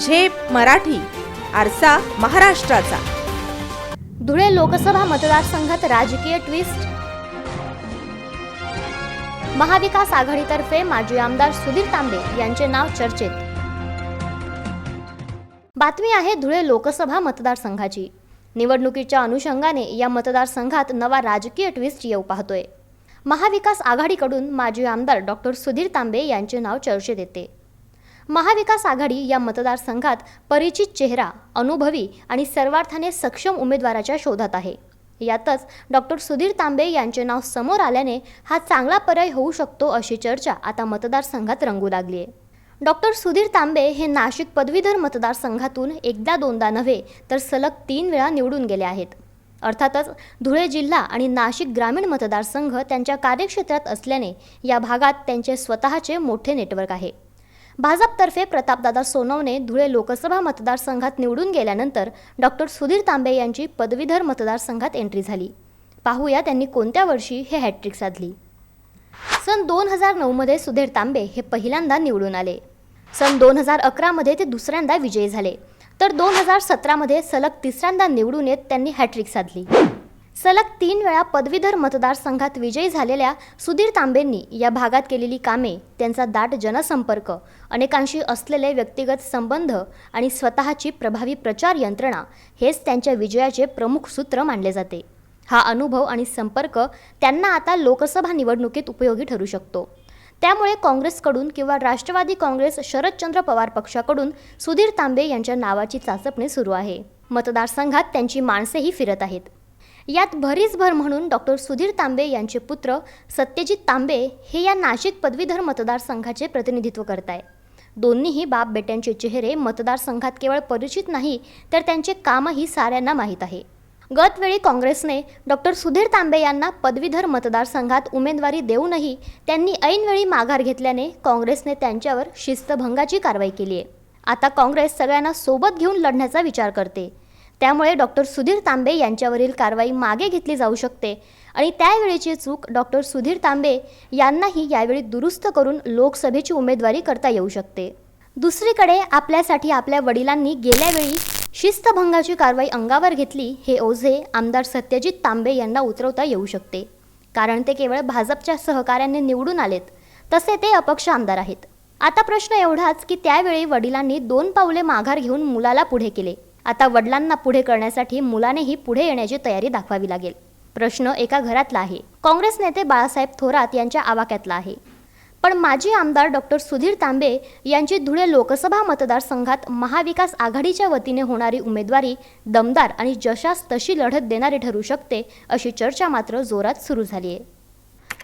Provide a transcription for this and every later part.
झेप मराठी आरसा महाराष्ट्राचा. धुळे लोकसभा मतदारसंघात राजकीय ट्विस्ट. महाविकास आघाडीतर्फे माजी आमदार सुधीर तांबे यांचे नाव चर्चेत. बातमी आहे धुळे लोकसभा मतदारसंघाची. निवडणुकीच्या अनुषंगाने या मतदारसंघात नवा राजकीय ट्विस्ट येऊ पाहतोय. महाविकास आघाडीकडून माजी आमदार डॉक्टर सुधीर तांबे यांचे नाव चर्चेत येते. महाविकास आघाडी या मतदारसंघात परिचित चेहरा अनुभवी आणि सर्वार्थाने सक्षम उमेदवाराच्या शोधात आहे. यातच डॉक्टर सुधीर तांबे यांचे नाव समोर आल्याने हा चांगला पर्याय होऊ शकतो अशी चर्चा आता मतदारसंघात रंगू लागली आहे डॉक्टर सुधीर तांबे हे नाशिक पदवीधर मतदारसंघातून एकदा दोनदा नव्हे तर सलग तीन वेळा निवडून गेले आहेत. अर्थातच धुळे जिल्हा आणि नाशिक ग्रामीण मतदारसंघ त्यांच्या कार्यक्षेत्रात असल्याने या भागात त्यांचे स्वतःचे मोठे नेटवर्क आहे. भाजपतर्फे प्रतापदादा सोनवणे धुळे लोकसभा मतदारसंघात निवडून गेल्यानंतर डॉक्टर सुधीर तांबे यांची पदवीधर मतदारसंघात एंट्री झाली. पाहूया त्यांनी कोणत्या वर्षी हे हॅट्रिक साधली. सन दोन हजार नऊमध्ये सुधीर तांबे हे पहिल्यांदा निवडून आले. सन दोन हजार अकरामध्ये ते दुसऱ्यांदा विजयी झाले. तर दोन हजार सतरामध्ये सलग तिसऱ्यांदा निवडून येत त्यांनी हॅट्रिक साधली. सलग तीन वेळा पदवीधर मतदारसंघात विजयी झालेल्या सुधीर तांबेंनी या भागात केलेली कामे त्यांचा दाट जनसंपर्क अनेकांशी असलेले व्यक्तिगत संबंध आणि स्वतःची प्रभावी प्रचार यंत्रणा हेच त्यांच्या विजयाचे प्रमुख सूत्र मानले जाते. हा अनुभव आणि संपर्क त्यांना आता लोकसभा निवडणुकीत उपयोगी ठरू शकतो. त्यामुळे काँग्रेसकडून किंवा राष्ट्रवादी काँग्रेस शरदचंद्र पवार पक्षाकडून सुधीर तांबे यांच्या नावाची चाचपणी सुरू आहे. मतदारसंघात त्यांची माणसेही फिरत आहेत. यात भरीसभर म्हणून डॉक्टर सुधीर तांबे यांचे पुत्र सत्यजित तांबे हे या नाशिक पदवीधर मतदारसंघाचे प्रतिनिधित्व करत आहे दोन्हीही बाप बेट्यांचे चेहरे मतदारसंघात केवळ परिचित नाही तर त्यांचे कामही साऱ्यांना माहीत आहे. गतवेळी काँग्रेसने डॉक्टर सुधीर तांबे यांना पदवीधर मतदारसंघात उमेदवारी देऊनही त्यांनी ऐनवेळी माघार घेतल्याने काँग्रेसने त्यांच्यावर शिस्तभंगाची कारवाई केली आहे आता काँग्रेस सगळ्यांना सोबत घेऊन लढण्याचा विचार करते. त्यामुळे डॉक्टर सुधीर तांबे यांच्यावरील कारवाई मागे घेतली जाऊ शकते. आणि त्यावेळेची चूक डॉक्टर सुधीर तांबे यांनाही यावेळी दुरुस्त करून लोकसभेची उमेदवारी करता येऊ शकते. दुसरीकडे आपल्यासाठी आपल्या वडिलांनी गेल्यावेळी शिस्तभंगाची कारवाई अंगावर घेतली हे ओझे आमदार सत्यजित तांबे यांना उतरवता येऊ शकते. कारण ते केवळ भाजपच्या सहकार्याने निवडून आलेत. तसे ते अपक्ष आमदार आहेत. आता प्रश्न एवढाच की त्यावेळी वडिलांनी दोन पावले माघार घेऊन मुलाला पुढे केले. आता वडिलांना पुढे करण्यासाठी मुलानेही पुढे येण्याची तयारी दाखवावी लागेल. प्रश्न एका घरातला आहे. काँग्रेस नेते बाळासाहेब थोरात यांच्या आवाक्यातला आहे. पण माजी आमदार डॉक्टर सुधीर तांबे यांची धुळे लोकसभा मतदारसंघात महाविकास आघाडीच्या वतीने होणारी उमेदवारी दमदार आणि जशास तशी लढत देणारी ठरू शकते अशी चर्चा मात्र जोरात सुरू झाली आहे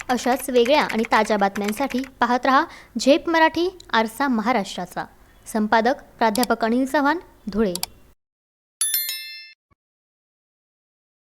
अशाच वेगळ्या आणि ताज्या बातम्यांसाठी पाहत रहा झेप मराठी आरसा महाराष्ट्राचा. संपादक प्राध्यापक अनिल चव्हाण धुळे.